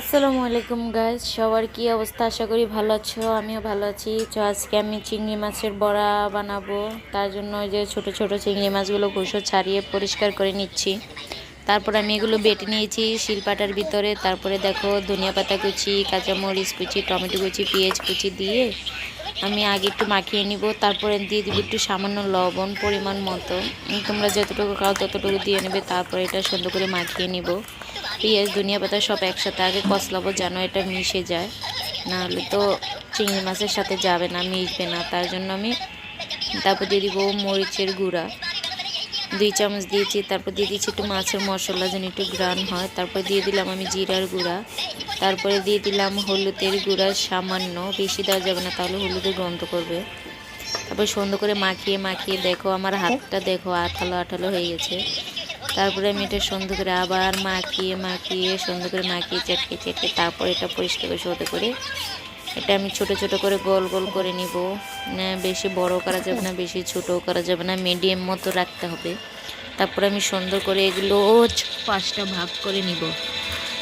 আসসালামু আলাইকুম গাইজ সবার কি অবস্থা? আশা করি ভালো আছো, আমিও ভালো আছি। তো আজকে আমি চিংড়ি মাছের বড়া বানাবো। তার জন্য ওই যে ছোট ছোট চিংড়ি মাছগুলো ঘুষো, ছাড়িয়ে পরিষ্কার করে নিচ্ছি। তারপর আমি এগুলো বেটে নিয়েছি শিলপাটার ভিতরে। তারপরে দেখো ধনিয়া পাতা কুচি, কাঁচামরিচ কুচি, টমেটো কুচি, পেঁয়াজ কুচি দিয়ে আমি আগে একটু মাখিয়ে নিব। তারপরে দিয়ে দিব একটু সামান্য লবণ পরিমাণ মতো। তোমরা যতটুকু খাও ততটুকু দিয়ে নেবে। তারপরে এটা সুন্দর করে মাখিয়ে নিব। পেঁয়াজ, ধনিয়া পাতা সব একসাথে আগে কষলাবো, যেন এটা মিশে যায়। নাহলে তো চিংড়ি মাছের সাথে যাবে না, মিশবে না। তার জন্য আমি তারপর দিয়ে দিব মরিচের গুঁড়া। দুই চামচ দিয়েছি, তারপর দিয়ে দিচ্ছি একটু মাছের মশলা যেন একটু গ্রান হয়। তারপর দিয়ে দিলাম আমি জিরার গুঁড়া। তারপরে দিয়ে দিলাম হলুদের গুঁড়া, সামান্য। বেশি দেওয়া যাবে না, তাহলে হলুদের গন্ধ করবে। তারপর সুন্দর করে মাখিয়ে মাখিয়ে দেখো, আমার হাতটা দেখো, আঠালো আঠালো হয়ে গেছে। তারপরে আমি এটা সুন্দর করে আবার মাখিয়ে মাখিয়ে, সুন্দর করে মাখিয়ে, চেটকে চেটকে তারপর এটা পরিষ্কার করে সোতে করে এটা আমি ছোট ছোট করে গোল গোল করে নিব। না, বেশি বড় করা যাবে না, বেশি ছোটও করা যাবে না মিডিয়াম মতো রাখতে হবে। তারপরে আমি সুন্দর করে এগুলো পাঁচটা ভাগ করে নিব।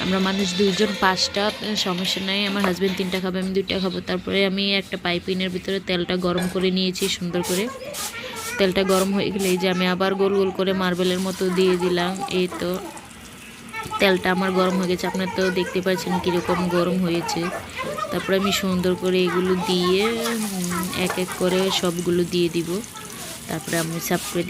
আমরা মানুষ দুইজন, পাঁচটা, সমস্যা নাই। আমার হাজব্যান্ড তিনটা খাবে, আমি দুইটা খাব। তারপরে আমি একটা পাইপিনের ভিতরে তেলটা গরম করে নিয়েছি সুন্দর করে। তেলটা গরম হয়ে গেলে এই যে আমি আবার গোল গোল করে মার্বেলের মতো দিয়ে দিলাম। এই তো তেলটা আমার গরম হয়ে গেছে। আপনার তো দেখতে পাচ্ছেন কীরকম গরম হয়েছে। তারপরে আমি সুন্দর করে এগুলো দিয়ে এক এক করে সবগুলো দিয়ে দিব। তারপরে আমি সাফ করে